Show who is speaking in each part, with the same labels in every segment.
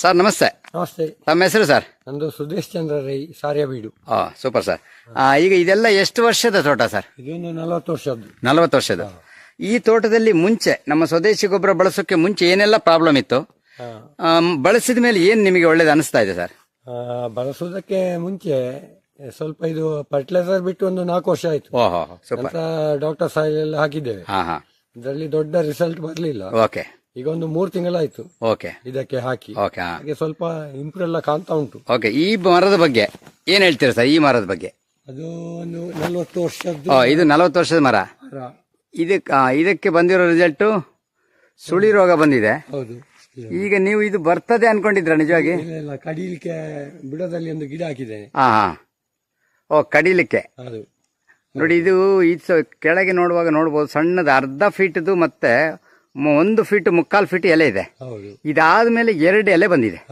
Speaker 1: Sir ನಮಸ್ತೆ.
Speaker 2: ನಮಸ್ತೆ.
Speaker 1: ತಮ್ಮ ಹೆಸರು ಸರ್?
Speaker 2: ನಂದು ಸುದೇಶ್ ಚಂದ್ರ ರೈ ಸಾರ್ಯಬೀಡು.
Speaker 1: ಆ ಸೂಪರ್ ಸರ್. ಆ, ಈಗ ಇದೆಲ್ಲ ಎಷ್ಟು ವರ್ಷದ ತೋಟ ಸರ್?
Speaker 2: ಇದೊಂದು ನಲವತ್ತು ವರ್ಷದ್ದು.
Speaker 1: ನಲವತ್ತು ವರ್ಷದ ಈ ತೋಟದಲ್ಲಿ ಮುಂಚೆ ನಮ್ಮ ಸ್ವದೇಶಿ ಗೊಬ್ಬರ ಬಳಸೋಕೆ ಮುಂಚೆ ಏನೆಲ್ಲ ಪ್ರಾಬ್ಲಮ್ ಇತ್ತು?
Speaker 2: ಹಾ.
Speaker 1: ಆಮ್, ಬಳಸಿದ ಮೇಲೆ ಏನು ನಿಮಗೆ ಒಳ್ಳೇದು ಅನಿಸ್ತಾ ಇದೆ ಸರ್?
Speaker 2: ಆ, ಬಳಸುವುದಕ್ಕೆ ಮುಂಚೆ ಸ್ವಲ್ಪ ಇದು ಫರ್ಟಿಲೈಸರ್ ಬಿಟ್ಟು ಒಂದು ನಾಲ್ಕು ವರ್ಷ ಆಯ್ತು.
Speaker 1: ಓಹೋ ಸೂಪರ್.
Speaker 2: ನಂತರ ಡಾಕ್ಟರ್ ಸಾಯಿಲ್ ಎಲ್ಲ ಹಾಕಿದ್ದೇವೆ.
Speaker 1: ಹಾ ಹಾ.
Speaker 2: ಇದರಲ್ಲಿ ದೊಡ್ಡ ರಿಸಲ್ಟ್ ಬರಲಿಲ್ಲ.
Speaker 1: ಓಕೆ.
Speaker 2: ಈಗ ಒಂದು ಮೂರು ತಿಂಗಳಾಯ್ತು.
Speaker 1: ಓಕೆ
Speaker 2: ಇದಕ್ಕೆ ಹಾಕಿ.
Speaker 1: ಓಕೆ
Speaker 2: ಹಾಗೆ ಸ್ವಲ್ಪ ಇಂಪ್ರೂವ್ ಎಲ್ಲ ಕಾಣ್ತಾ ಉಂಟು.
Speaker 1: ಓಕೆ ಈ ಮರದ ಬಗ್ಗೆ ಏನ್ ಹೇಳ್ತೀರಾ ಸರ್ ಈ ಮರದ ಬಗ್ಗೆ?
Speaker 2: ಅದು ಒಂದು ನಲ್ವತ್ತು ವರ್ಷದ್ದು
Speaker 1: ಓ ಇದು ನಲವತ್ತು ವರ್ಷದ ಮರ.
Speaker 2: ಮರ.
Speaker 1: ಇದಕ್ಕೆ ಆ, ಇದಕ್ಕೆ ಬಂದಿರೋ ರಿಸಲ್ಟ್ ಸುಳಿ ರೋಗ ಬಂದಿದೆ.
Speaker 2: ಹೌದು.
Speaker 1: ಈಗ ನೀವು ಇದು ಬರ್ತದೆ ಅನ್ಕೊಂಡಿದ್ರ ನಿಜವಾಗಿ?
Speaker 2: ಇಲ್ಲ ಕಡಿಲಿಕ್ಕೆ ಬುಡದಲ್ಲಿ ಒಂದು ಗಿಡ ಹಾಕಿದೆ
Speaker 1: ಹಾ ಹಾ. ಓ ಕಡಿಲಿಕ್ಕೆ.
Speaker 2: ಅದು.
Speaker 1: ನೋಡಿ ಇದು ಇದು ಸ- ಕೆಳಗೆ ನೋಡುವಾಗ ನೋಡ್ಬೋದು ಸಣ್ಣದ ಅರ್ಧ ಫೀಟ್ದು ಮತ್ತೆ ಮ- ಒಂದು ಫೀಟ್ ಮುಕ್ಕಾಲು ಫೀಟ್ ಎಲೆ ಇದೆ.
Speaker 2: ಹೌದು.
Speaker 1: ಇದಾದ್ಮೇಲೆ ಎರಡು ಎಲೆ ಬಂದಿದೆ.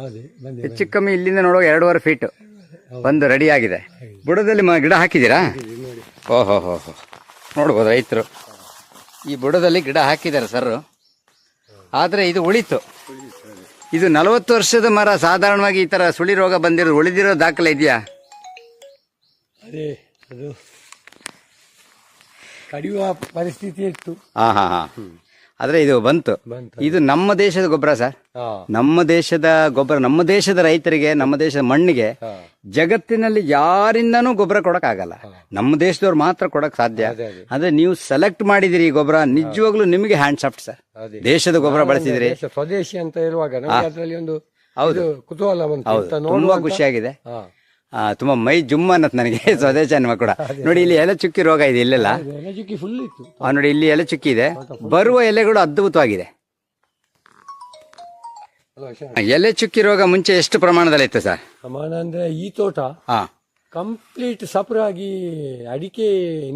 Speaker 2: ಬಂದೆ
Speaker 1: ಹೆಚ್ಚು ಕಮ್ಮಿ ಇಲ್ಲಿಂದ ನೋಡುವಾಗ ಎರಡೂವರೆ ಫೀಟ್ ಬಂದು ರೆಡಿ ಆಗಿದೆ. ಬುಡದಲ್ಲಿ ಮ- ಗಿಡ ಹಾಕಿದ್ದೀರಾ?
Speaker 2: ನೋಡಿ.
Speaker 1: ಓಹೋ ಹೋ ಹೋ ನೋಡ್ಬೋದು ರೈತರು. ಈ ಬುಡದಲ್ಲಿ ಗಿಡ ಹಾಕಿದ್ದಾರೆ ಸರ್ ಆದರೆ ಇದು ಉಳಿತು. ಇದು ನಲವತ್ತು ವರ್ಷದ ಮರ ಸಾಧಾರಣವಾಗಿ ಈ ತರ ಸುಳಿ ರೋಗ ಬಂದಿರೋ ಉಳಿದಿರೋ ದಾಖಲೆ ಇದೆಯಾ?
Speaker 2: ಅದೇ ಅದು ಕಡಿಯುವ ಪರಿಸ್ಥಿತಿ ಇತ್ತು.
Speaker 1: ಹಾ ಹಾ ಹಾ ಆದ್ರೆ ಇದು ಬಂತು. ಇದು ನಮ್ಮ ದೇಶದ ಗೊಬ್ಬರ ಸರ್. ನಮ್ಮ ದೇಶದ ಗೊಬ್ಬರ ನಮ್ಮ ದೇಶದ ರೈತರಿಗೆ ನಮ್ಮ ದೇಶದ ಮಣ್ಣಿಗೆ ಜಗತ್ತಿನಲ್ಲಿ ಯಾರಿಂದನೂ ಗೊಬ್ಬರ ಕೊಡಕ್ ಆಗಲ್ಲ ನಮ್ಮ ದೇಶದವ್ರು ಮಾತ್ರ ಕೊಡಕ್ ಸಾಧ್ಯ.
Speaker 2: ಅದೇ ಅದೇ.
Speaker 1: ಅಂದ್ರೆ ನೀವು ಸೆಲೆಕ್ಟ್ ಮಾಡಿದಿರಿ ಈ ಗೊಬ್ಬರ ನಿಜವಾಗ್ಲೂ ನಿಮಗೆ ಹ್ಯಾಂಡ್ ಸಾಫ್ಟ್ ಸರ್. ದೇಶದ ಗೊಬ್ಬರ ಬಳಸಿದಿರಿ.
Speaker 2: ದೇಶ ಸ್ವದೇಶಿ ಅಂತ ಹೇಳುವಾಗ ಒಂದು
Speaker 1: ಹೌದು.
Speaker 2: ಕುತೂಹಲ
Speaker 1: ತುಂಬಾ ಖುಷಿಯಾಗಿದೆ. ತುಂಬಾ ಮೈ ಜುಮ್ ಅನ್ನತ್ ನನಗೆ ಸ್ವದೇಶ ಅನ್ನುವ ಕೂಡ. ನೋಡಿ ಇಲ್ಲಿ ಎಲೆ ಚುಕ್ಕಿ ರೋಗ ಇದೆ ಇಲ್ಲೆಲ್ಲ?
Speaker 2: ಎಲೆಚುಕ್ಕಿ ಫುಲ್ ಇತ್ತು.
Speaker 1: ಆ, ನೋಡಿ ಇಲ್ಲಿ ಎಲೆ ಚುಕ್ಕಿ ಇದೆ. ಬರುವ ಎಲೆಗಳು ಅದ್ಭುತವಾಗಿದೆ? ಎಲೆ ಚುಕ್ಕಿ ರೋಗ ಮುಂಚೆ ಎಷ್ಟು ಪ್ರಮಾಣದಲ್ಲಿ ಇತ್ತು ಸರ್?
Speaker 2: ಪ್ರಮಾಣ ಅಂದ್ರೆ ಈ ತೋಟ
Speaker 1: ಹಾ.
Speaker 2: ಕಂಪ್ಲೀಟ್ ಸಪುರ ಆಗಿ ಅಡಿಕೆ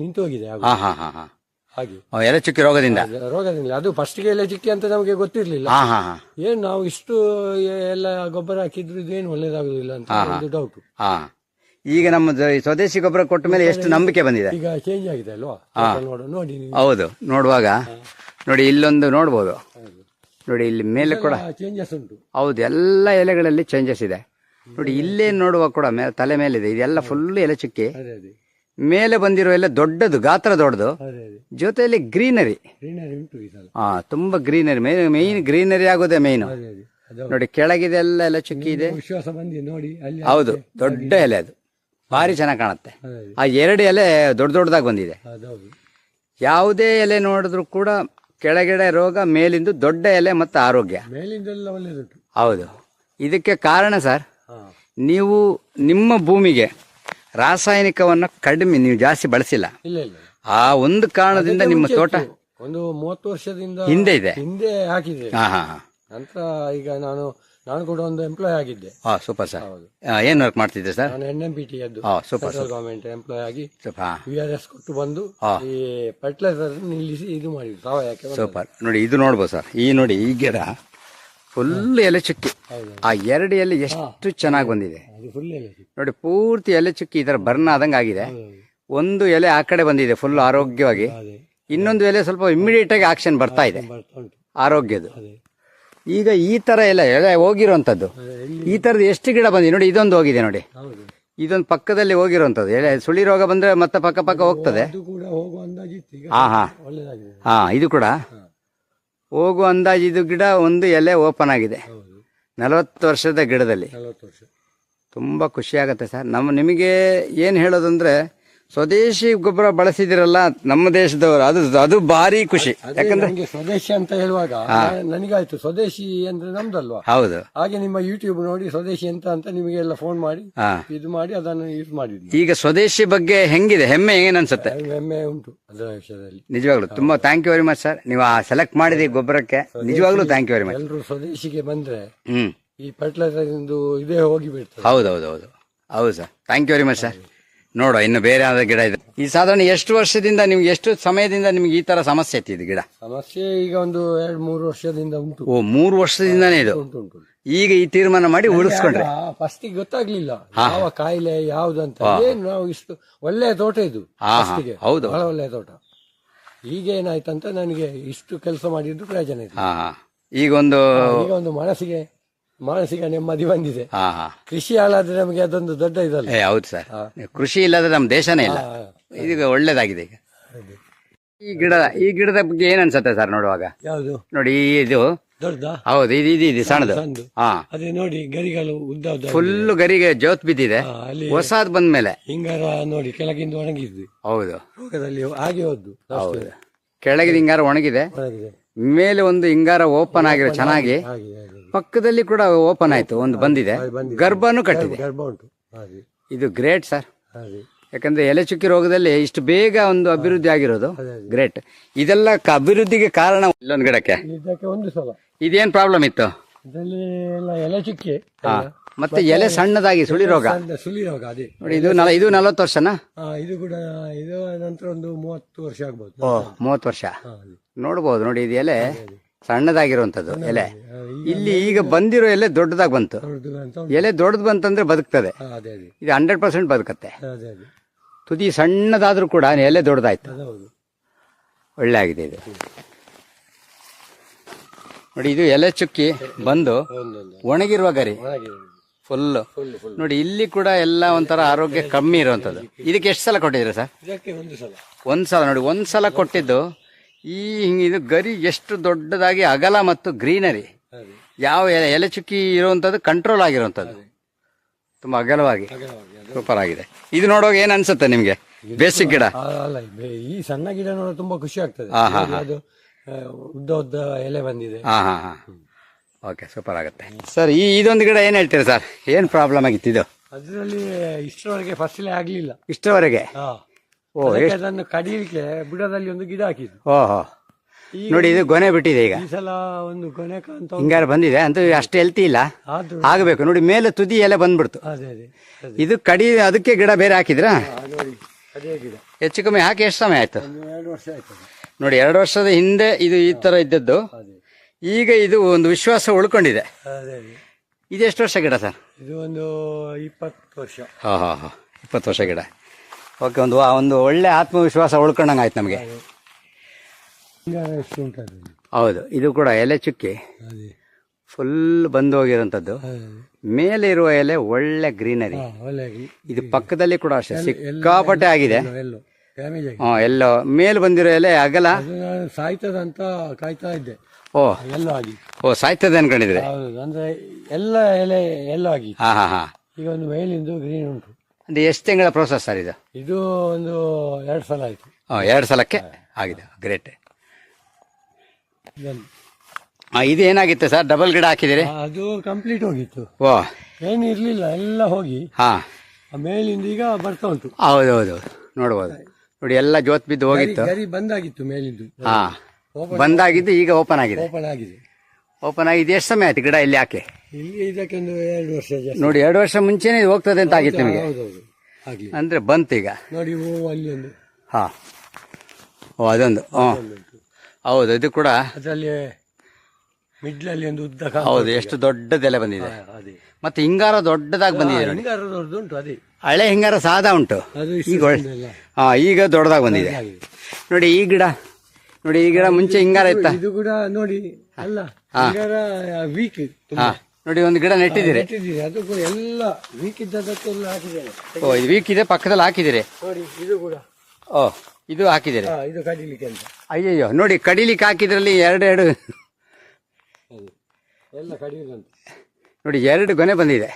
Speaker 2: ನಿಂತು ಹೋಗಿದೆ ಆಗ.
Speaker 1: ಹಾ ಹಾ ಹಾ ಹಾ.
Speaker 2: ಹಾಗೆ.
Speaker 1: ಓ, ಎಲೆ ಚುಕ್ಕಿ ರೋಗದಿಂದ?
Speaker 2: ರೋಗದಿಂದ. ಅದು ಫಸ್ಟ್ಗೆ ಎಲೆ ಚುಕ್ಕಿ ಅಂತ ನಮಗೆ ಗೊತ್ತಿರ್ಲಿಲ್ಲ.
Speaker 1: ಹಾ ಹಾ ಹಾ.
Speaker 2: ಏನ್ ನಾವು ಇಷ್ಟು ಎಲ್ಲ ಗೊಬ್ಬರ ಹಾಕಿದ್ರು ಇದೇನು ಒಳ್ಳೇದಾಗುದಿಲ್ಲ ಅಂತ ಒಂದು ಡೌಟ್
Speaker 1: ಹಾ. ಈಗ ನಮ್ಮ ಜ- ಸ್ವದೇಶಿ ಗೊಬ್ಬರ ಕೊಟ್ಟ ಮೇಲೆ ಎಷ್ಟು ನಂಬಿಕೆ ಬಂದಿದೆ?
Speaker 2: ಈಗ ಚೇಂಜ್ ಆಗಿದೆ ಅಲ್ವಾ? ನೋಡು ನೋಡಿ ನೀವು.
Speaker 1: ಹೌದು ನೋಡುವಾಗ. ನೋಡಿ ಇಲ್ಲೊಂದು ನೋಡ್ಬೋದು. ನೋಡಿ ಇಲ್ಲಿ ಮೇಲೆ ಕೂಡ
Speaker 2: ಚೇಂಜಸ್ ಉಂಟು.
Speaker 1: ಹೌದು ಎಲ್ಲ ಎಲೆಗಳಲ್ಲಿ ಚೇಂಜಸ್ ಇದೆ. ನೋಡಿ ಇಲ್ಲೇ ನೋಡುವ ಕೂಡ ಮೇ- ತಲೆ ಮೇಲಿದೆ. ಇದೆಲ್ಲ ಫುಲ್ ಎಲೆ ಚುಕ್ಕಿ.
Speaker 2: ಅದೇ ಅದೇ.
Speaker 1: ಮೇಲೆ ಬಂದಿರೋ ಎಲ್ಲ ದೊಡ್ಡದು ಗಾತ್ರ ದೊಡ್ಡದು.
Speaker 2: ಅದೇ ಅದೇ.
Speaker 1: ಜೊತೆಯಲ್ಲಿ ಗ್ರೀನರಿ.
Speaker 2: ಗ್ರೀನರಿ ಉಂಟು
Speaker 1: ಹಾ ತುಂಬಾ ಗ್ರೀನರಿ ಮೇನ್ ಗ್ರೀನರಿ ಆಗೋದೇ ಮೇನ್
Speaker 2: ಅದೇ ಅದೇ. ಅದು
Speaker 1: ನೋಡಿ ಕೆಳಗಿದೆ ಎಲ್ಲ ಎಲೆ ಚುಕ್ಕಿ ಇದೆ.
Speaker 2: ವಿಶ್ವಾಸ ಬಂದಿದೆ ನೋಡಿ ಅಲ್ಲಿ
Speaker 1: ಹೌದು ದೊಡ್ಡ ಎಲೆ ಅದು. ಭಾರಿ ಚೆನ್ನಾಗಿ ಕಾಣುತ್ತೆ. ಆ ಎರಡು ಎಲೆ ದೊಡ್ಡ ದೊಡ್ಡದಾಗಿ ಬಂದಿದೆ. ಯಾವುದೇ ಎಲೆ ನೋಡಿದ್ರು ಕೂಡ ಕೆಳಗಡೆ ರೋಗ ಮೇಲಿಂದು ದೊಡ್ಡ ಎಲೆ ಮತ್ತು ಆರೋಗ್ಯ. ಹೌದು. ಇದಕ್ಕೆ ಕಾರಣ ಸರ್ ನೀವು ನಿಮ್ಮ ಭೂಮಿಗೆ ರಾಸಾಯನಿಕವನ್ನು ಕಡಿಮೆ ನೀವು ಜಾಸ್ತಿ ಬಳಸಿಲ್ಲ. ಆ ಒಂದು ಕಾರಣದಿಂದ ನಿಮ್ಮ ತೋಟ
Speaker 2: ಒಂದು ಮೂವತ್ತು ವರ್ಷದಿಂದ
Speaker 1: ಹಿಂದೆ ಇದೆ.
Speaker 2: ಹಿಂದೆ ಹಾಕಿದೆ
Speaker 1: ಹಾ ಹಾ ಹಾ.
Speaker 2: ಈಗ ನಾನು ನಾನು ಕೂಡ ಒಂದು ಎಂಪ್ಲಾಯ್ ಆಗಿದ್ದೆ.
Speaker 1: ಹಾ ಸೂಪರ್ ಸರ್
Speaker 2: ಹೌದು.
Speaker 1: ಏನ್ ವರ್ಕ್ ಮಾಡ್ತಿದ್ದೆ ಸರ್
Speaker 2: ನಾನು ಎನ್ ಎಂ ಪಿ ಟಿ ಅದು
Speaker 1: ಹಾ ಸೂಪರ್
Speaker 2: ಸೆಂಟ್ರಲ್ ಗವರ್ಮೆಂಟ್ ಎಂಪ್ಲಾಯ್ ಆಗಿ
Speaker 1: ಹಾ.
Speaker 2: ವಿ ಆರ್ ಎಸ್ ಕೊಟ್ಟು ಬಂದು
Speaker 1: ಹಾ.
Speaker 2: ಈ ಫರ್ಟಿಲೈಸರ್ ನಿಲ್ಲಿಸಿ ಇದು ಮಾಡಿ ಸಾವಯವಕ್ಕೆ ಬಂದದ್ದು.
Speaker 1: ಸೂಪರ್ ನೋಡಿ ಇದು ನೋಡ್ಬೋದು ಸರ್ ಈ ನೋಡಿ ಈ ಗಿಡ ಫುಲ್ ಎಲೆ ಚುಕ್ಕಿ.
Speaker 2: ಹೌದು.
Speaker 1: ಆ ಎರಡು ಎಲೆ ಎಷ್ಟು ಚೆನ್ನಾಗಿ ಬಂದಿದೆ.
Speaker 2: ಅದು ಫುಲ್ ಎಲ್ಲ
Speaker 1: ನೋಡಿ ಪೂರ್ತಿ ಎಲೆ ಚುಕ್ಕಿ ಈ ತರ ಬರ್ನ್ ಆದಂಗೆ ಆಗಿದೆ. ಒಂದು ಎಲೆ ಆ ಕಡೆ ಬಂದಿದೆ ಫುಲ್ ಆರೋಗ್ಯವಾಗಿ.
Speaker 2: ಅದೇ.
Speaker 1: ಇನ್ನೊಂದು ಎಲೆ ಸ್ವಲ್ಪ ಇಮಿಡಿಯೇಟ್ ಆಗಿ ಆಕ್ಷನ್ ಬರ್ತಾ ಇದೆ.
Speaker 2: ಬರ್ತಾ ಉಂಟು.
Speaker 1: ಆರೋಗ್ಯದು
Speaker 2: ಅದೇ.
Speaker 1: ಈಗ ಈ ತರ ಎಲ್ಲ ಎಳೆ ಹೋಗಿರುವಂತದ್ದು. ಈ ತರದ ಎಷ್ಟು ಗಿಡ ಬಂದಿದೆ? ನೋಡಿ ಇದೊಂದು ಹೋಗಿದೆ ನೋಡಿ.
Speaker 2: ಹೌದು.
Speaker 1: ಇದೊಂದು ಪಕ್ಕದಲ್ಲಿ ಹೋಗಿರುವಂತದ್ದು. ಎಲೆ ಸುಳಿ ರೋಗ ಬಂದ್ರೆ ಮತ್ತೆ ಪಕ್ಕ ಪಕ್ಕ ಹೋಗ್ತದೆ.
Speaker 2: ಅದು ಕೂಡ ಹೋಗುವ ಅಂದಾಜಿತ್ತು. ಈಗ
Speaker 1: ಹಾ ಹಾ
Speaker 2: ಒಳ್ಳೇದಾಗಿದೆ.
Speaker 1: ಹಾ ಇದು ಕೂಡ. ಹೋಗುವ ಅಂದಾಜು ಇದು ಗಿಡ ಒಂದು ಎಲೆ ಓಪನ್ ಆಗಿದೆ.
Speaker 2: ಹೌದು.
Speaker 1: ನಲವತ್ತು ವರ್ಷದ ಗಿಡದಲ್ಲಿ.
Speaker 2: ನಲವತ್ತು ವರ್ಷ.
Speaker 1: ತುಂಬ ಖುಷಿ ಆಗುತ್ತೆ ಸರ್. ನಮ್ಮ ನಿಮಗೆ ಏನು ಹೇಳೋದಂದ್ರೆ ಸ್ವದೇಶಿ ಗೊಬ್ಬರ ಬಳಸಿದಿರಲ್ಲ ನಮ್ಮ ದೇಶದವರು. ಅದು ಅದು ಭಾರಿ ಖುಷಿ.
Speaker 2: ಯಾಕಂದ್ರೆ ಸ್ವದೇಶಿ ಅಂತ ಹೇಳುವಾಗ ನನಗಾಯ್ತು. ಸ್ವದೇಶಿ ಅಂದ್ರೆ ನಮ್ದಲ್ವಾ?
Speaker 1: ಹೌದು.
Speaker 2: ಹಾಗೆ ನಿಮ್ಮ ಯೂಟ್ಯೂಬ್ ನೋಡಿ ಸ್ವದೇಶಿ ಅಂತ ಅಂತ ನಿಮಗೆಲ್ಲ ಫೋನ್ ಮಾಡಿ ಇದು ಮಾಡಿ ಅದನ್ನು ಯೂಸ್ ಮಾಡಿದ್ವಿ
Speaker 1: ಈಗ ಸ್ವದೇಶಿ ಬಗ್ಗೆ ಹೆಂಗಿದೆ? ಹೆಮ್ಮೆ ಏನನ್ಸುತ್ತೆ
Speaker 2: ಹೆಮ್ಮೆ ಉಂಟು ಅದರ ವಿಷಯದಲ್ಲಿ.
Speaker 1: ನಿಜವಾಗ್ಲೂ ತುಂಬಾ thank you very much sir ನೀವು ಆ ಸೆಲೆಕ್ಟ್ ಮಾಡಿದಿ ಗೊಬ್ಬರಕ್ಕೆ ನಿಜವಾಗ್ಲೂ ಥ್ಯಾಂಕ್ ಯು ವೆರಿ ಮಚ್
Speaker 2: ಎಲ್ಲರೂ ಸ್ವದೇಶಿಗೆ ಬಂದ್ರೆ ಈ ಫರ್ಟಿಲೈಸರ್ ಇಂದು ಇದೇ ಹೋಗಿ ಬಿಡ್ತಾರೆ
Speaker 1: ಹೌದು ಹೌದು. ಹೌದು ಹೌದು sir thank you very much sir ನೋಡುವ ಇನ್ನು ಬೇರೆ ಆದ ಗಿಡ ಇದೆ. ಈ ಸಾಧಾರಣ ಎಷ್ಟು ವರ್ಷದಿಂದ ನಿಮ್ಗೆ ಎಷ್ಟು ಸಮಯದಿಂದ ನಿಮ್ಗೆ ಈ ತರ ಸಮಸ್ಯೆ ಐತಿ ಇದು ಗಿಡ?
Speaker 2: ಸಮಸ್ಯೆ ಈಗ ಒಂದು ಎರಡು ಮೂರು ವರ್ಷದಿಂದ ಉಂಟು.
Speaker 1: ಓ ಮೂರು ವರ್ಷದಿಂದಾನೇ ಇದು?
Speaker 2: ಉಂಟು ಉಂಟು
Speaker 1: ಈಗ ಈ ತೀರ್ಮಾನ ಮಾಡಿ ಉಳಿಸ್ಕೊಂಡ್ರೆ?
Speaker 2: ಫಸ್ಟ್ ಗೊತ್ತಾಗ್ಲಿಲ್ಲ. ಯಾವ ಕಾಯಿಲೆ ಯಾವ್ದಂತ. ಏನು ನಾವು ಇಷ್ಟು ಒಳ್ಳೆಯ ತೋಟ ಇದು
Speaker 1: ಹಾ, ಹಾ,
Speaker 2: ಫಸ್ಟಿಗೆ
Speaker 1: ಹೌದು.
Speaker 2: ಬಹಳ ಒಳ್ಳೆಯ ತೋಟ. ಈಗ ಏನಾಯ್ತಂತ ನನಗೆ ಇಷ್ಟು ಕೆಲಸ ಮಾಡಿದ್ದು ಪ್ರಯೋಜನ ಇದೆ.
Speaker 1: ಹಾ. ಈಗ ಒಂದು
Speaker 2: ಈಗ ಒಂದು ಮನಸ್ಸಿಗೆ ಮಾನಸಿಕ ನೆಮ್ಮದಿ ಬಂದಿದೆ.
Speaker 1: ಹಾ ಹಾ.
Speaker 2: ಕೃಷಿ ಹಾಳಾದ್ರೆ ನಮಗೆ ಅದೊಂದು ದೊಡ್ಡ ಇದಲ್ಲ
Speaker 1: ಏ ಹೌದು ಸರ್. ಕೃಷಿ ಇಲ್ಲದ್ರೆ ನಮ್ಮ ದೇಶನೇ ಇಲ್ಲ. ಇದೀಗ ಒಳ್ಳೇದಾಗಿದೆ ಈಗ. ಈ ಗಿಡ ಈ ಗಿಡದ ಬಗ್ಗೆ ಏನ್ ಅನ್ಸುತ್ತೆ ಸರ್ ನೋಡುವಾಗ?
Speaker 2: ಯಾವುದು?
Speaker 1: ನೋಡಿ ಈ ಇದು.
Speaker 2: ದೊಡ್ಡ
Speaker 1: ಹೌದು ಇದು ಇದು ಇದು ಸಣ್ಣದು.
Speaker 2: ಸಣ್ಣದು
Speaker 1: ಹಾ.
Speaker 2: ಅದೇ ನೋಡಿ ಗರಿಗಳು ಉದ್ದ ಉದ್ದ
Speaker 1: ಫುಲ್ ಗರಿಗೆ ಜೋತ್ ಬಿದ್ದಿದೆ.
Speaker 2: ಹಾ, ಅಲ್ಲಿ
Speaker 1: ಹೊಸಾದ್ ಬಂದ್ಮೇಲೆ.
Speaker 2: ಹಿಂಗಾರ ನೋಡಿ ಕೆಳಗಿಂದ ಒಣಗಿದ್ವಿ.
Speaker 1: ಹೌದು.
Speaker 2: ರೋಗದಲ್ಲಿ ಹಾಗೆ ಹೋದ್ದು.
Speaker 1: ಹೌದು. ಕೆಳಗಿದ ಹಿಂಗಾರ ಒಣಗಿದೆ.
Speaker 2: ಒಣಗಿದೆ.
Speaker 1: ಮೇಲೆ ಒಂದು ಹಿಂಗಾರ ಓಪನ್ ಆಗಿರೋ ಚೆನ್ನಾಗಿ
Speaker 2: ಹಾಗೆ ಹಾಗೆ
Speaker 1: ಪಕ್ಕದಲ್ಲಿ ಕೂಡ ಓಪನ್ ಆಯ್ತು ಒಂದು ಬಂದಿದೆ. ಗರ್ಭನು ಕಟ್ಟಿದೆ.
Speaker 2: ಗರ್ಭ ಉಂಟು ಹಾಗೆ.
Speaker 1: ಇದು ಗ್ರೇಟ್ ಸರ್
Speaker 2: ಹಾಗೆ.
Speaker 1: ಯಾಕಂದ್ರೆ ಎಲೆ ಚುಕ್ಕಿ ರೋಗದಲ್ಲಿ ಇಷ್ಟು ಬೇಗ ಒಂದು ಅಭಿವೃದ್ಧಿ ಆಗಿರೋದು. ಗ್ರೇಟ್ ಇದೆಲ್ಲ ಕ- ಅಭಿವೃದ್ಧಿಗೆ ಕಾರಣ ಇಲ್ಲೊಂದು ಗಿಡಕ್ಕೆ
Speaker 2: ಇದಕ್ಕೆ ಒಂದು ಸಲ.
Speaker 1: ಇದೇನ್ ಪ್ರಾಬ್ಲಮ್ ಇತ್ತು?
Speaker 2: ಇದರಲ್ಲಿ ಎಲ್ಲ ಎಲೆ ಚುಕ್ಕೆ
Speaker 1: ಹಾ. ಮತ್ತೆ ಎಲೆ ಸಣ್ಣದಾಗಿ ಸುಳಿ ರೋಗ?
Speaker 2: ಸಣ್ಣ ಸುಳಿ ರೋಗ ಅದೇ.
Speaker 1: ನೋಡಿ ಇದು ನಲ ಇದು ನಲವತ್ತು ವರ್ಷನಾ?
Speaker 2: ಆ, ಇದು ಕೂಡ ಇದು ನಂತರ ಒಂದು ಮೂವತ್ತು ವರ್ಷ ಆಗ್ಬೋದು.
Speaker 1: ಮೂವತ್ತು ವರ್ಷ.
Speaker 2: ಹಾ, ಅದೇ.
Speaker 1: ನೋಡ್ಬೋದು ನೋಡಿ ಇದು ಎಲೆ. ಸಣ್ಣದಾಗಿರುವಂತದ್ದು ಎಲೆ. ಇಲ್ಲಿ ಈಗ ಬಂದಿರೋ ಎಲೆ ದೊಡ್ಡದಾಗಿ ಬಂತು. ಎಲೆ ದೊಡ್ಡದು ಬಂತಂದ್ರೆ ಬದುಕ್ತದೆ. ಇದು ಹಂಡ್ರೆಡ್ ಪರ್ಸೆಂಟ್ ಬದುಕತ್ತೆ. ತುದಿ ಸಣ್ಣದಾದ್ರೂ ಕೂಡ ಎಲೆ ದೊಡ್ಡದಾಯ್ತು. ಒಳ್ಳೆ ಆಗಿದೆ ಇದು. ನೋಡಿ ಇದು ಎಲೆ ಚುಕ್ಕಿ ಬಂದು ಒಣಗಿರುವ ಗರಿ. ಫುಲ್ ನೋಡಿ ಇಲ್ಲಿ ಕೂಡ ಎಲ್ಲ ಒಂಥರ ಆರೋಗ್ಯ ಕಮ್ಮಿ ಇರುವಂತದ್ದು ಇದಕ್ಕೆ ಎಷ್ಟು ಸಲ ಕೊಟ್ಟಿದ್ದೀರಾ ಸರ್?
Speaker 2: ಒಂದು ಸಲ.
Speaker 1: ಒಂದ್ ಸಲ ನೋಡಿ ಒಂದ್ಸಲ ಕೊಟ್ಟಿದ್ದು ಈ ಹಿಂಗ್ ಇದು ಗರಿ ಎಷ್ಟು ದೊಡ್ಡದಾಗಿ ಅಗಲ ಮತ್ತು ಗ್ರೀನರಿ. ಯಾವ ಎಲೆ ಎಲೆ ಚುಕ್ಕಿ ಇರುವಂತದ್ದು ಕಂಟ್ರೋಲ್ ಆಗಿರುವಂತದ್ದು. ತುಂಬಾ ಅಗಲವಾಗಿ ಸೂಪರ್ ಆಗಿದೆ. ಇದು ನೋಡುವಾಗ ಏನ್ ಅನ್ಸುತ್ತೆ ನಿಮ್ಗೆ? ಬೇಸಿಕ್ ಗಿಡ.
Speaker 2: ಆ, ಅಲ್ಲ ಬೆ- ಈ ಸಣ್ಣ ಗಿಡ ನೋಡ ತುಂಬಾ ಖುಷಿ ಆಗ್ತದೆ.
Speaker 1: ಹಾ, ಹಾ,
Speaker 2: ನೋಡಿ, ಅದು ಆ, ಉದ್ದ ಉದ್ದ ಎಲೆ ಬಂದಿದೆ.
Speaker 1: ಹಾ ಹಾ ಹಾ ಓಕೆ ಸೂಪರ್ ಆಗುತ್ತೆ ಸರ್ ಈ ಇದೊಂದು ಗಿಡ ಏನ್ ಹೇಳ್ತೀರಾ ಸರ್ ಏನ್ ಪ್ರಾಬ್ಲಮ್ ಆಗಿತ್ತು ಇದು?
Speaker 2: ಅದರಲ್ಲಿ ಇಷ್ಟರವರೆಗೆ ಫಸಲೇ ಆಗ್ಲಿಲ್ಲ.
Speaker 1: ಇಷ್ಟರವರೆಗೆ?
Speaker 2: ಹಾ. ಅದಕ್ಕೆ ಅದನ್ನು ಕಡಿಯಲಿಕ್ಕೆ ಬುಡದಲ್ಲಿ ಒಂದು ಗಿಡ ಹಾಕಿದ್ರು.
Speaker 1: ಓಹೋ
Speaker 2: ಈ
Speaker 1: ನೋಡಿ ಇದು ಗೊನೆ ಬಿಟ್ಟಿದೆ ಈಗ.
Speaker 2: ಈ ಸಲ ಒಂದು ಕೊನೆಕ ಅಂತ ಉಂಟು.
Speaker 1: ಹಿಂಗಾರ ಬಂದಿದೆ ಅಂತ ಅಷ್ಟು ಹೆಲ್ತಿ ಇಲ್ಲ.
Speaker 2: ಆದ್ರೂ
Speaker 1: ಆಗಬೇಕು. ನೋಡಿ ಮೇಲೆ ತುದಿ ಎಲೆ ಬಂದ್ಬಿಡ್ತು.
Speaker 2: ಅದೇ ಅದೇ ಅದೇ.
Speaker 1: ಇದು ಕಡಿ ಅದಕ್ಕೆ ಗಿಡ ಬೇರೆ ಹಾಕಿದ್ರಾ?
Speaker 2: ಆ, ನೋಡಿ ಅದೇ ಗಿಡ.
Speaker 1: ಹೆಚ್ಚು ಕಮ್ಮಿ ಹಾಕಿ ಎಷ್ಟು ಸಮಯ ಆಯ್ತು?
Speaker 2: ಒಂದು ಎರಡು ವರ್ಷ ಆಯ್ತದೆ.
Speaker 1: ನೋಡಿ ಎರಡು ವರ್ಷದ ಹಿಂದೆ ಇದು ಈ ತರ ಇದ್ದದ್ದು.
Speaker 2: ಅದೇ.
Speaker 1: ಈಗ ಇದು ಒಂದು ವಿಶ್ವಾಸ ಉಳ್ಕೊಂಡಿದೆ.
Speaker 2: ಅದೇ ಅದೇ.
Speaker 1: ಇದು ಎಷ್ಟು ವರ್ಷ ಗಿಡ ಸರ್?
Speaker 2: ಇದು ಒಂದು ಇಪ್ಪತ್ತು ವರ್ಷ.
Speaker 1: ಹಾ ಹಾ ಹಾ. ಇಪ್ಪತ್ತು ವರ್ಷ ಗಿಡ. ಓಕೆ ಒಂದು ವಾ- ಒಂದು ಒಳ್ಳೆ ಆತ್ಮವಿಶ್ವಾಸ ಉಳ್ಕೊಂಡಂಗೆ ಆಯ್ತು ನಮಗೆ.
Speaker 2: ಎಷ್ಟು ಉಂಟು
Speaker 1: ಹೌದು ಇದು ಕೂಡ ಎಲೆ ಚುಕ್ಕಿ.
Speaker 2: ಅದೇ.
Speaker 1: ಫುಲ್ ಬಂದು ಹೋಗಿರೋಂಥದ್ದು. ಮೇಲೆ ಇರುವ ಎಲೆ ಒಳ್ಳೆ ಗ್ರೀನರಿ.
Speaker 2: ಹಾ ಒಳ್ಳೆ
Speaker 1: ಇದು ಪಕ್ಕದಲ್ಲಿ ಕೂಡ ಅಷ್ಟೇ ಸಿಕ್ಕಾಪಟ್ಟೆ ಆಗಿದೆ.
Speaker 2: ಎಲ್ಲೋ ಎಲ್ಲೋ ಡ್ಯಾಮೇಜ್ ಆಗಿದೆ.
Speaker 1: ಹಾ ಎಲ್ಲೋ ಮೇಲೆ ಬಂದಿರೋ ಎಲೆ ಅಗಲ.
Speaker 2: ಅದು ನಾನು ಸಾಯ್ತದಂತ ಕಾಯ್ತಾ ಇದ್ದೆ.
Speaker 1: ಓ.
Speaker 2: ಎಲ್ಲೋ ಆಗಿ.
Speaker 1: ಓ ಸಾಯ್ತದೆ ಅನ್ಕೊಂಡಿದ್ರೆ
Speaker 2: ಹೌದು ಅಂದ್ರೆ ಎಲ್ಲ ಎಲೆ ಎಲ್ಲೋ ಆಗಿ.
Speaker 1: ಹಾ ಹಾ ಹಾ.
Speaker 2: ಈಗ ಒಂದು ಮೇಲಿಂದು ಗ್ರೀನ್ ಉಂಟು.
Speaker 1: ಅದು ಎಷ್ಟು ತಿಂಗಳ ಪ್ರೋಸೆಸ್ ಸರ್ ಇದು?
Speaker 2: ಇದು ಒಂದು ಎರಡು ಸಲ ಆಯ್ತು.
Speaker 1: ಹಾಂ ಎರಡು ಸಲಕ್ಕೆ ಆಗಿದೆ. ಗ್ರೇಟ್
Speaker 2: ಇದನ್ನು.
Speaker 1: ಇದು ಏನಾಗಿತ್ತು ಸರ್? ಡಬಲ್ ಗಿಡ ಹಾಕಿದಿರಿ
Speaker 2: ಆ, ಅದು ಕಂಪ್ಲೀಟ್ ಹೋಗಿತ್ತು.
Speaker 1: ಓ.
Speaker 2: ಏನು ಇರ್ಲಿಲ್ಲ ಎಲ್ಲ ಹೋಗಿ.
Speaker 1: ಹಾ.
Speaker 2: ಆ ಮೇಲಿಂದ ಈಗ ಬರ್ತಾ ಉಂಟು.
Speaker 1: ಹೌದು ಹೌದು ನೋಡ್ಬೋದು. ನೋಡಿ ಎಲ್ಲ ಜೋತ್ ಬಿದ್ದು ಹೋಗಿತ್ತು.
Speaker 2: ಗರಿ ಬಂದಾಗಿತ್ತು ಮೇಲಿಂದ.
Speaker 1: ಹಾ. ಬಂದಾಗಿದ್ದು ಈಗ ಓಪನ್ ಆಗಿದೆ.
Speaker 2: ಓಪನ್ ಆಗಿದೆ.
Speaker 1: ಓಪನ್ ಆಗಿದೆ ಎಷ್ಟು ಸಮಯ ಆಯ್ತು ಗಿಡ ಇಲ್ಲಿ ಯಾಕೆ
Speaker 2: ಇಲ್ಲಿ ಎರಡು ವರ್ಷ ಜಾಸ್ತಿ.
Speaker 1: ನೋಡಿ ಎರಡು ವರ್ಷ ಮುಂಚೆನೆ ಇದು ಹೋಗ್ತದೆ ಅಂತ ಆಗಿತ್ತು ನಿಮಗೆ?
Speaker 2: ಹೌದೌದು ಆಗ್ಲಿ.
Speaker 1: ಅಂದ್ರೆ ಬಂತು ಈಗ?
Speaker 2: ನೋಡಿ ಹೂವು ಅಲ್ಲಿ ಒಂದು.
Speaker 1: ಹಾ. ಓ ಅದೊಂದು. ಹ್ಞೂ ಹೌದು ಇದು ಕೂಡ
Speaker 2: ಅದರಲ್ಲಿ ಮಿಡ್ಲಲ್ಲಿ ಒಂದು ಉದ್ದ.
Speaker 1: ಹೌದು ಎಷ್ಟು ದೊಡ್ಡದೆಲೆ ಬಂದಿದೆ.
Speaker 2: ಅದೇ.
Speaker 1: ಮತ್ತೆ ಹಿಂಗಾರ ದೊಡ್ಡದಾಗಿ ಬಂದಿದೆ ನೋಡಿ.
Speaker 2: ಹಿಂಗಾರ ದೊಡ್ಡದು ಅದೇ.
Speaker 1: ಹಳೆ ಹಿಂಗಾರ ಸಾದಾ ಉಂಟು.
Speaker 2: ಅದು
Speaker 1: ಈಗ ಒಳ್ಳೆ- ಹಾ ಈಗ ದೊಡ್ಡದಾಗಿ ಬಂದಿದೆ.
Speaker 2: ಆಗಿದೆ.
Speaker 1: ನೋಡಿ ಈ ಗಿಡ. ನೋಡಿ ಈ ಗಿಡ ಮುಂಚೆ ಹಿಂಗಾರ ಇತ್ತ?
Speaker 2: ಇದು ಕೂಡ ನೋಡಿ ಅಲ್ಲ ವೀಕ್
Speaker 1: ಹಾ. ನೋಡಿ ಒಂದು ಗಿಡ ನೆಟ್ಟಿದ್ದೀರಿ.
Speaker 2: ಇಟ್ಟಿದ್ದೀರಿ ಅದು ಕೂಡ ಎಲ್ಲ ವೀಕ್ ಇದ್ದದಕ್ಕೆಲ್ಲ ಹಾಕಿದ್ದೇನೆ.
Speaker 1: ಓ ಇದು ವೀಕ್ ಇದೆ ಪಕ್ಕದಲ್ಲಿ ಹಾಕಿದಿರಿ
Speaker 2: ನೋಡಿ ಇದು ಕೂಡ.
Speaker 1: ಓ ಇದು ಹಾಕಿದಿರಿ
Speaker 2: ಹಾ ಇದು ಕಡಿಲಿಕ್ಕೆ ಅಂತ.
Speaker 1: ಅಯ್ಯಯ್ಯೋ ನೋಡಿ ಕಡಿಲಿಕ್ಕೆ ಹಾಕಿದ್ರಲ್ಲಿ ಎರಡೆರಡು
Speaker 2: ಅದು ಎಲ್ಲ ಕಡಿಯುದಂತ
Speaker 1: ನೋಡಿ ಎರಡು ಗೊನೆ ಬಂದಿದೆ.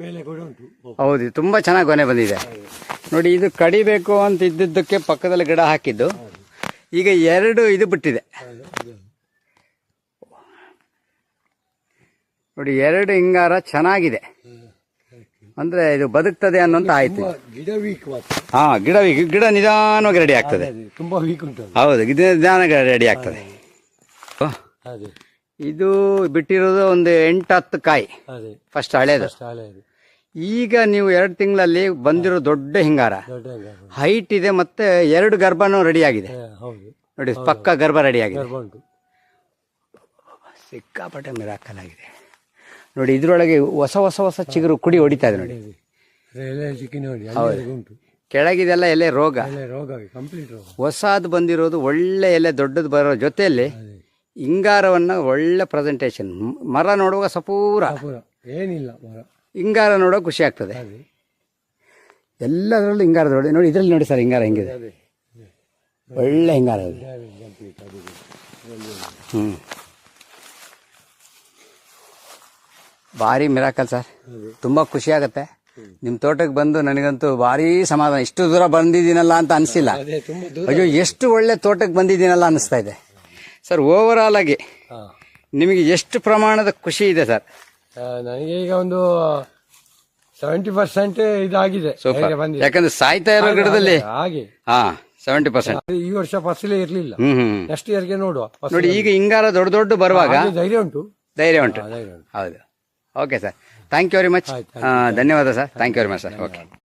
Speaker 2: ಮೇಲೆ ಕೂಡ ಉಂಟು.
Speaker 1: ಹೌದು. ಇದು ತುಂಬಾ ಚೆನ್ನಾಗಿ ಗೊನೆ ಬಂದಿದೆ. ನೋಡಿ ಇದು ಕಡಿಬೇಕು ಅಂತ ಇದ್ದಿದ್ದಕ್ಕೆ ಪಕ್ಕದಲ್ಲಿ ಗಿಡ ಹಾಕಿದ್ದು. ಈಗ ಎರಡು ಇದು ಬಿಟ್ಟಿದೆ. ನೋಡಿ ಎರಡು ಹಿಂಗಾರ ಚೆನ್ನಾಗಿದೆ. ಅಂದ್ರೆ ಇದು ಬದುಕ್ತದೆ ಅನ್ನೋಂತ ಆಯ್ತು.
Speaker 2: ಗಿಡ ವೀಕ್
Speaker 1: ಹಾ ಗಿಡ ಗಿಡ ನಿಧಾನವಾಗಿ ರೆಡಿ ಆಗ್ತದೆ.
Speaker 2: ತುಂಬಾ ವೀಕ್ ಉಂಟು
Speaker 1: ಹೌದು ಗಿಡ ನಿಧಾನವಾಗಿ ರೆಡಿ ಆಗ್ತದೆ. ಇದು ಬಿಟ್ಟಿರೋದು ಒಂದು ಎಂಟು ಹತ್ತು ಕಾಯಿ ಫಸ್ಟ್ ಹಳೇದು. ಈಗ ನೀವು ಎರಡು ತಿಂಗಳಲ್ಲಿ ಬಂದಿರೋ ದೊಡ್ಡ ಹಿಂಗಾರ. ಹೈಟ್ ಇದೆ ಮತ್ತೆ ಎರಡು ಗರ್ಭನೂ ರೆಡಿ ಆಗಿದೆ. ನೋಡಿ ಪಕ್ಕ ಗರ್ಭ ರೆಡಿ ಆಗಿದೆ. ಸಿಕ್ಕಾಪಟ್ಟೆ ಮಿರಾಕಲ್ ಆಗಿದೆ. ನೋಡಿ ಇದ್ರೊಳಗೆ ಹೊಸ ಹೊಸ ಹೊಸ ಚಿಗುರು ಕುಡಿ ಹೊಡಿತಾ ಇದೆ ನೋಡಿ.
Speaker 2: ಉಂಟು.
Speaker 1: ಕೆಳಗಿದೆಲ್ಲ ಎಲೆ ರೋಗ.
Speaker 2: ಹೊಸದು ರೋಗ ಕಂಪ್ಲೀಟ್ ರೋಗ.
Speaker 1: ಹೊಸಾದ್ ಬಂದಿರೋದು ಒಳ್ಳೆ ಎಲೆ ದೊಡ್ಡದು ಬರೋ ಜೊತೆಯಲ್ಲಿ ಹಿಂಗಾರವನ್ನು ಒಳ್ಳೆ ಪ್ರೆಸೆಂಟೇಷನ್ ಮರ ನೋಡುವಾಗ ಸಪೂರ.
Speaker 2: ಪೂರ ಏನಿಲ್ಲ ಮರ.
Speaker 1: ಹಿಂಗಾರ ನೋಡುವಾಗ ಖುಷಿ ಆಗ್ತದೆ. ಎಲ್ಲದರಲ್ಲೂ ಹಿಂಗಾರ ನೋಡಿ ನೋಡಿ ಇದರಲ್ಲಿ ನೋಡಿ ಸರ್ ಹಿಂಗಾರ ಹೆಂಗಿದೆ. ಒಳ್ಳೆ ಹಿಂಗಾರ ಇದೆ ಹ್ಞೂ ಭಾರಿ ಮಿರಾಕಲ್ ಸರ್. ತುಂಬ ಖುಷಿ ಆಗುತ್ತೆ. ನಿಮ್ಮ ತೋಟಕ್ಕೆ ಬಂದು ನನಗಂತೂ ಭಾರಿ ಸಮಾಧಾನ. ಇಷ್ಟು ದೂರ ಬಂದಿದ್ದೀನಲ್ಲ ಅಂತ ಅನಿಸಿಲ್ಲ. ಅಯ್ಯೋ ಎಷ್ಟು ಒಳ್ಳೆ ತೋಟಕ್ಕೆ ಬಂದಿದ್ದೀನಲ್ಲ ಅನಿಸ್ತಾ ಇದೆ. ಸರ್ ಓವರಾಲ್ ಆಗಿ ನಿಮಗೆ ಎಷ್ಟು ಪ್ರಮಾಣದ ಖುಷಿ ಇದೆ ಸರ್?
Speaker 2: ನನಗೆ ಈಗ ಒಂದು ಸೆವೆಂಟಿ ಪರ್ಸೆಂಟ್ ಇದಾಗಿದೆ.
Speaker 1: ಯಾಕಂದ್ರೆ ಸಾಯ್ತಾ ಇರೋ ಗಿಡದಲ್ಲಿ?
Speaker 2: ಹಾಗೆ
Speaker 1: ಹಾ ಸೆವೆಂಟಿ ಪರ್ಸೆಂಟ್
Speaker 2: ಈ ವರ್ಷ ಫಸಲೇ ಇರ್ಲಿಲ್ಲ. ನೆಕ್ಸ್ಟ್ ಇಯರ್ಗೆ ನೋಡುವ.
Speaker 1: ನೋಡಿ ಈಗ ಹಿಂಗಾರ ದೊಡ್ಡ ದೊಡ್ಡ ಬರುವಾಗ
Speaker 2: ಹಾಗೆ ಧೈರ್ಯ ಉಂಟು.
Speaker 1: ಧೈರ್ಯ ಉಂಟು.
Speaker 2: ಧೈರ್ಯ ಉಂಟು.
Speaker 1: ಹೌದು. Okay sir thank you very much ಧನ್ಯವಾದ sir thank you very much sir okay